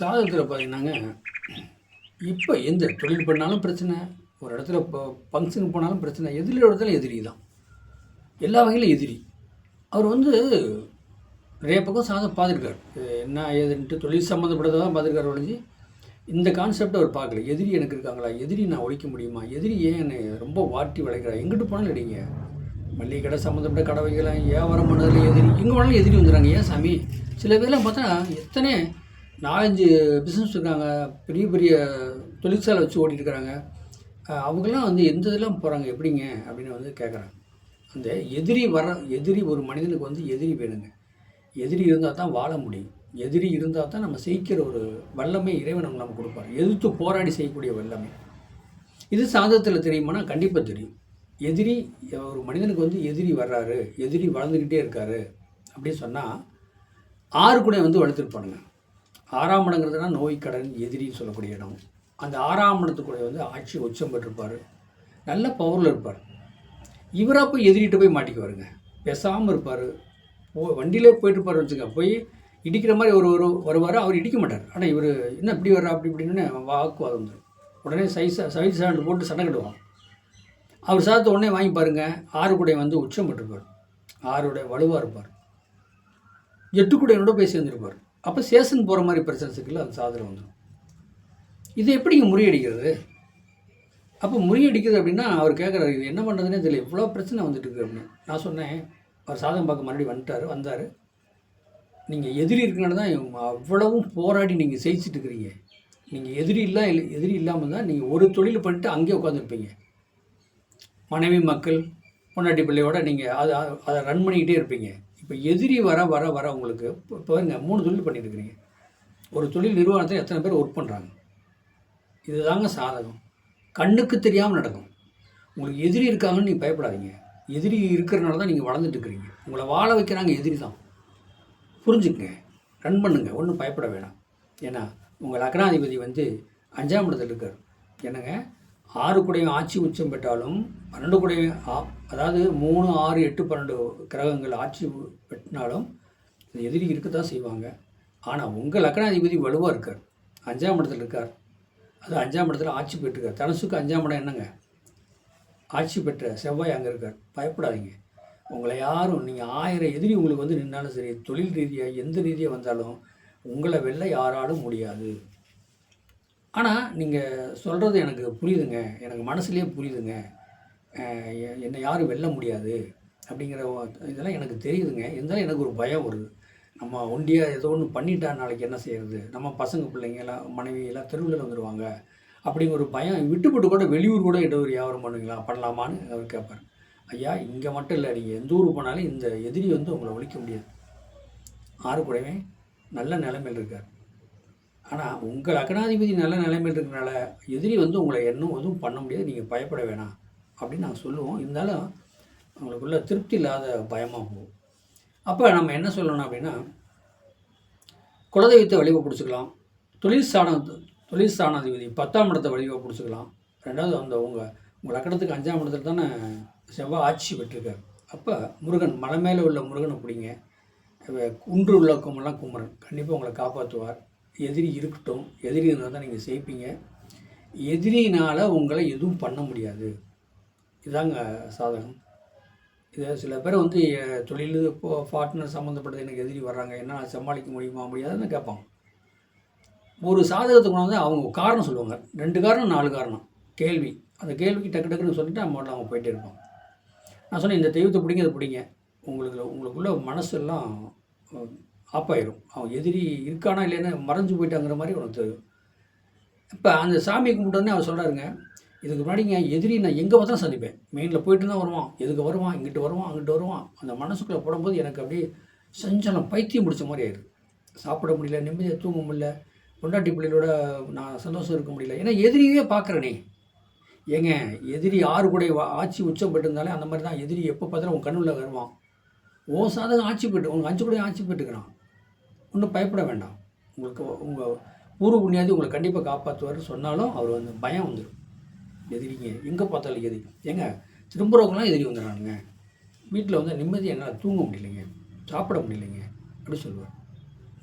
சாதகத்தில் பார்த்தீங்கன்னாங்க இப்போ எந்த தொழில் பண்ணாலும் பிரச்சனை ஒரு இடத்துல இப்போ ஃபங்க்ஷனுக்கு போனாலும் பிரச்சனை எதிரி இடத்துல எதிரி தான். எல்லா வகையிலும் எதிரி. அவர் வந்து நிறைய பக்கம் சாதம் பார்த்துருக்காரு. என்ன ஏதுன்ட்டு தொழில் சம்மந்தப்பட்டதை தான் பார்த்துருக்காரு ஒழிஞ்சு. இந்த கான்செப்டை அவர் பார்க்கல. எதிரி எனக்கு இருக்காங்களா? எதிரி நான் ஒழிக்க முடியுமா? எதிரி ஏன் என்னை ரொம்ப வாட்டி வளைக்கிறா எங்கிட்டு போனாலும் இல்லைங்க. மல்லிகை கடை சம்மந்தப்பட்ட கடை வைக்கலாம் வியாபாரம் பண்ணதில் எதிரி. எங்கே வேணாலும் எதிரி வந்துடுறாங்க. ஏன் சாமி? சில பேர்லாம் பார்த்தா எத்தனை நாலஞ்சு பிஸ்னஸ் இருக்காங்க. பெரிய பெரிய தொழிற்சாலை வச்சு ஓடிட்டு இருக்கிறாங்க அவங்களாம் வந்து எந்த இதெல்லாம் போகிறாங்க எப்படிங்க? அப்படின்னு வந்து கேட்குறாங்க அந்த எதிரி வர எதிரி ஒரு மனிதனுக்கு வந்து எதிரி வேணுங்க. எதிரி இருந்தால் தான் வாழ முடியும். எதிரி இருந்தால் தான் நம்ம செய்கிற ஒரு வல்லமை இறைவன் நம்ம நம்ம கொடுப்பார். எதிர்த்து போராடி செய்யக்கூடிய வல்லமை. இது சாதத்தில் தெரியுமானா? கண்டிப்பாக தெரியும். எதிரி ஒரு மனிதனுக்கு வந்து எதிரி வர்றாரு. எதிரி வளர்ந்துக்கிட்டே இருக்காரு. அப்படின்னு சொன்னால் ஆறு கூட வந்து வளர்த்துருப்பானுங்க ஆறாம் இடங்கிறதுனா நோய் கடன் எதிரின்னு சொல்லக்கூடிய இடம். அந்த ஆறாம் இடத்துக்குடைய வந்து ஆட்சி உச்சம் பெற்றிருப்பார். நல்ல பவரில் இருப்பார். இவராக போய் எதிரிட்டு போய் மாட்டிக்குவாருங்க. பேசாமல் இருப்பார். போ வண்டியிலே போயிட்டுருப்பார் வச்சுக்க. போய் இடிக்கிற மாதிரி ஒரு ஒரு வருவார் அவர் இடிக்க மாட்டார். ஆனால் இவர் என்ன இப்படி வர்றா? அப்படி இப்படின்னு வாக்குவாதம் வந்துடும் உடனே சைஸ் சைஸ் சாண்டு போட்டு சண்டை கட்டுவான் அவர் சாதத்தை உடனே வாங்கி பாருங்க. ஆறு கூட வந்து உச்சம் பெற்றிருப்பார். ஆறுடைய வலுவாக இருப்பார். எட்டு கூடையோட போய் சேர்ந்துருப்பார். அப்போ சேஷன் போகிற மாதிரி பிரச்சனை இருக்குல்ல அந்த சாதனை வந்துடும் இது எப்படிங்க முறியடிக்கிறது? அப்போ முறியடிக்கிறது அப்படின்னா அவர் கேட்குறாரு இது என்ன பண்ணுறதுனே தெரியல. இவ்வளோ பிரச்சனை வந்துட்டு இருக்கு அப்படின்னு. நான் சொன்னேன் அவர் சாதகம் பார்க்க மறுபடியும் வந்துட்டார் வந்தார். நீங்கள் எதிரி இருக்கனால தான் அவ்வளவும் போராடி நீங்கள் ஜெயிச்சிட்டு இருக்கிறீங்க. நீங்கள் எதிரி இல்லா இல்லை எதிரி இல்லாமல் தான் நீங்கள் ஒரு தொழில் பண்ணிட்டு அங்கேயே உட்காந்துருப்பீங்க மனைவி மக்கள் பொண்டாட்டி பிள்ளையோட நீங்கள் அதை அதை ரன் பண்ணிக்கிட்டே இருப்பீங்க. இப்போ எதிரி வர வர வர உங்களுக்கு இப்போ பாருங்க மூணு தொழில் பண்ணியிருக்கிறீங்க இருக்கிறீங்க ஒரு தொழில் நிறுவனத்தில் எத்தனை பேர் ஒர்க் பண்ணுறாங்க இதுதாங்க சாதகம். கண்ணுக்கு தெரியாமல் நடக்கும். உங்களுக்கு எதிரி இருக்காங்கன்னு நீங்கள் பயப்படாதீங்க. எதிரி இருக்கிறனால தான் நீங்கள் வளர்ந்துட்டு இருக்கிறீங்க உங்களை வாழ வைக்கிறாங்க எதிரி தான். புரிஞ்சுக்கங்க. ரன் பண்ணுங்கள் ஒன்றும் பயப்பட வேணாம். ஏன்னா உங்கள் லக்னாதிபதி வந்து அஞ்சாம் இடத்துல இருக்கார். என்னங்க? ஆறு கூடையும் ஆட்சி உச்சம் பெற்றாலும் பன்னெண்டு கூடையும் அதாவது மூணு ஆறு எட்டு பன்னெண்டு கிரகங்கள் ஆட்சி பெற்றினாலும் எதிரி இருக்க தான் செய்வாங்க. ஆனால் உங்கள் லக்னாதிபதி வலுவாக இருக்கார். அஞ்சாம் இடத்துல இருக்கார். அது அஞ்சாம் இடத்துல ஆட்சி பெற்றிருக்கார் தனுசுக்கு அஞ்சாம் இடம் என்னங்க? ஆட்சி பெற்ற செவ்வாய் அங்கே இருக்கார். பயப்படாதீங்க. உங்களை யாரும் நீங்கள் ஆயிரம் எதிரி உங்களுக்கு வந்து நின்னாலும் சரி தொழில் ரீதியாக எந்த ரீதியாக வந்தாலும் உங்களை வெல்ல யாராலும் முடியாது. ஆனால் நீங்கள் சொல்கிறது எனக்கு புரியுதுங்க. எனக்கு மனசுலேயே புரியுதுங்க. என்னை யாரும் வெல்ல முடியாது அப்படிங்கிற இதெல்லாம் எனக்கு தெரியுதுங்க. இருந்தாலும் எனக்கு ஒரு பயம் வருது. நம்ம ஒண்டியாக ஏதோ ஒன்று பண்ணிட்டா நாளைக்கு என்ன செய்கிறது நம்ம பசங்க பிள்ளைங்க எல்லாம் மனைவி எல்லாம் தெருவில் வந்துடுவாங்க அப்படிங்கிற ஒரு பயம் விட்டுப்பட்டு கூட வெளியூர் கூட ஏதோ ஒரு வியாபாரம் பண்ணுவீங்களா? பண்ணலாமான்னு அவர் கேட்பார் ஐயா இங்கே மட்டும் இல்லை. நீங்கள் எந்த ஊர் போனாலும் இந்த எதிரி வந்து உங்களை ஒழிக்க முடியாது. ஆறு கூடவே நல்ல நிலைமையில் இருக்கார். ஆனால் உங்கள் அகனாதிபதி நல்ல நிலைமையில் இருக்கிறனால எதிரி வந்து உங்களை என்ன எதுவும் பண்ண முடியாது நீங்கள் பயப்பட வேணாம் அப்படின்னு நாங்கள் சொல்லுவோம். இருந்தாலும் உங்களுக்குள்ள திருப்தி இல்லாத பயமாக போகும். அப்போ நம்ம என்ன சொல்லணும் அப்படின்னா குலதெய்வத்தை வழிவை பிடிச்சிக்கலாம். தொழில் சாண தொழில் சாணாதிபதி பத்தாம் இடத்தை வழிவை பிடிச்சிக்கலாம். ரெண்டாவது அந்த உங்கள் உங்கள் லக்கணத்துக்கு அஞ்சாம் இடத்துல தானே செவ்வாய் ஆட்சி பெற்றிருக்கார். அப்போ முருகன் மலை மேலே உள்ள முருகனை பிடிங்க. குன்று உள்ள கும்பலாம் குமரன். கண்டிப்பாக உங்களை காப்பாற்றுவார் எதிரி இருக்கட்டும் எதிரி இருந்தால் தான் நீங்கள் ஜெயிப்பீங்க. எதிரினால் உங்களை எதுவும் பண்ண முடியாது. இதாங்க சாதகம். இதை சில பேர் வந்து தொழில் இப்போ பார்ட்னர் சம்மந்தப்பட்டது எனக்கு எதிரி வர்றாங்க என்ன சமாளிக்க முடியுமா முடியாதுன்னு கேட்பாங்க. ஒரு சாதகத்துக்கு வந்து அவங்க காரணம் சொல்லுவாங்க. ரெண்டு காரணம் நாலு காரணம். கேள்வி. அந்த கேள்விக்கு டக்கு டக்குன்னு சொல்லிட்டு நம்ம அவங்க போயிட்டே இருப்பாங்க. நான் சொன்னேன் இந்த தெய்வத்தை பிடிங்க அதை பிடிங்க. உங்களுக்கு உங்களுக்குள்ள மனசெல்லாம் ஆப்பாயிடும் அவன் எதிரி இருக்கானா இல்லைன்னா மறைஞ்சு போயிட்டாங்கிற மாதிரி உனக்கு தெரியும். இப்போ அந்த சாமியை கும்பிட்டோன்னே அவர் சொல்கிறாருங்க இதுக்கு முன்னாடிங்க எதிரி நான் எங்கே பார்த்தாலும் சந்திப்பேன். மெயினில் போயிட்டு தான் வருவான் எதுக்கு வருவான் இங்கிட்டு வருவான் அங்கிட்டு வருவான். அந்த மனசுக்குள்ளே போடும்போது எனக்கு அப்படியே சஞ்சலம் பைத்தியம் பிடிச்ச மாதிரி ஆயிடுது. சாப்பிட முடியல நிம்மதியாக தூங்க முடியல பொண்டாட்டி பிள்ளைகளோட நான் சந்தோஷம் இருக்க முடியல. ஏன்னா எதிரியே பார்க்குறேனே. ஏங்க எதிரி ஆறு கூட ஆட்சி உச்சம் பெற்றிருந்தாலே அந்த மாதிரி தான் எதிரி எப்போ பார்த்தாலும் உன் கண்ணுள்ள வருவான். ஓ சாதகம் ஆட்சி பெற்று உங்கள் அஞ்சு கூட ஆட்சி பெற்றுக்கிறான். ஒன்றும் பயப்பட வேண்டாம். உங்களுக்கு உங்கள் பூர்வ புண்ணியாதி உங்களை கண்டிப்பாக காப்பாற்றுவார் சொன்னாலும் அவர் வந்து பயம் வந்துடும் எதிரிங்க எங்கே பார்த்தாலும் எதிரி. ஏங்க திரும்புறவங்களாம் எதிரி வந்துடுறானுங்க. வீட்டில் வந்து நிம்மதி என்னால் தூங்க முடியலைங்க. சாப்பிட முடியலைங்க. அப்படி சொல்லுவார்.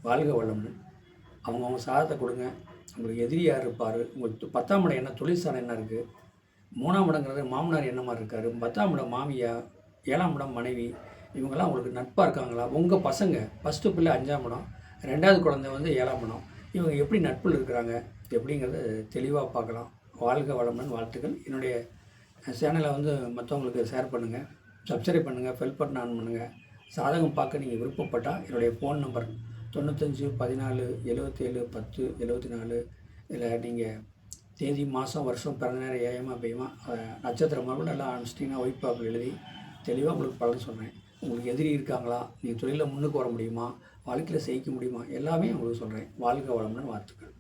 வாழ்க வளம்னு அவங்கவுங்க சாதத்தை கொடுங்க. உங்களுக்கு எதிரி யார் இருப்பார்? உங்களுக்கு பத்தாம் இடம் என்ன? தொழிற்சாலை என்ன இருக்குது மூணாம் இடங்கிறது மாமனார் என்ன மாதிரி இருக்கார்? பத்தாம் இடம் மாமியா ஏழாம் இடம் மனைவி இவங்கெல்லாம் உங்களுக்கு நட்பாக இருக்காங்களா? உங்கள் பசங்க ஃபஸ்ட்டு பிள்ளை அஞ்சாம் படம் ரெண்டாவது குழந்தை வந்து ஏழாம் படம். இவங்க எப்படி நட்பில் இருக்கிறாங்க? எப்படிங்கிறத தெளிவாக பார்க்கலாம். வாழ்க வளமுடன் வாழ்த்துக்கள். என்னுடைய சேனலை வந்து மற்றவங்களுக்கு ஷேர் பண்ணுங்கள் சப்ஸ்கிரைப் பண்ணுங்கள் ஃபெல் பட்டன் ஆன் பண்ணுங்கள் சாதகம் பார்க்க நீங்கள் விருப்பப்பட்டால் என்னுடைய ஃபோன் நம்பர் தொண்ணூத்தஞ்சு பதினாலு எழுபத்தேழு பத்து எழுபத்தி நாலு இதில் நீங்கள் தேதி மாதம் வருஷம் பிறந்த நேரம் ஏயமா பெய்யுமா நட்சத்திரம் மறுபடியும் நல்லா அனுப்பிச்சிட்டிங்கன்னா ஒயிட் பாப்பில் எழுதி தெளிவாக உங்களுக்கு பலன் சொன்னேன் உங்களுக்கு எதிரி இருக்காங்களா? நீங்கள் தொழிலில் முன்னுக்கு வர முடியுமா? வாழ்க்கையில் ஜெயிக்க முடியுமா? எல்லாமே உங்களுக்கு சொல்கிறேன் வாழ்க வளமுடன் வாழ்த்துக்கள்.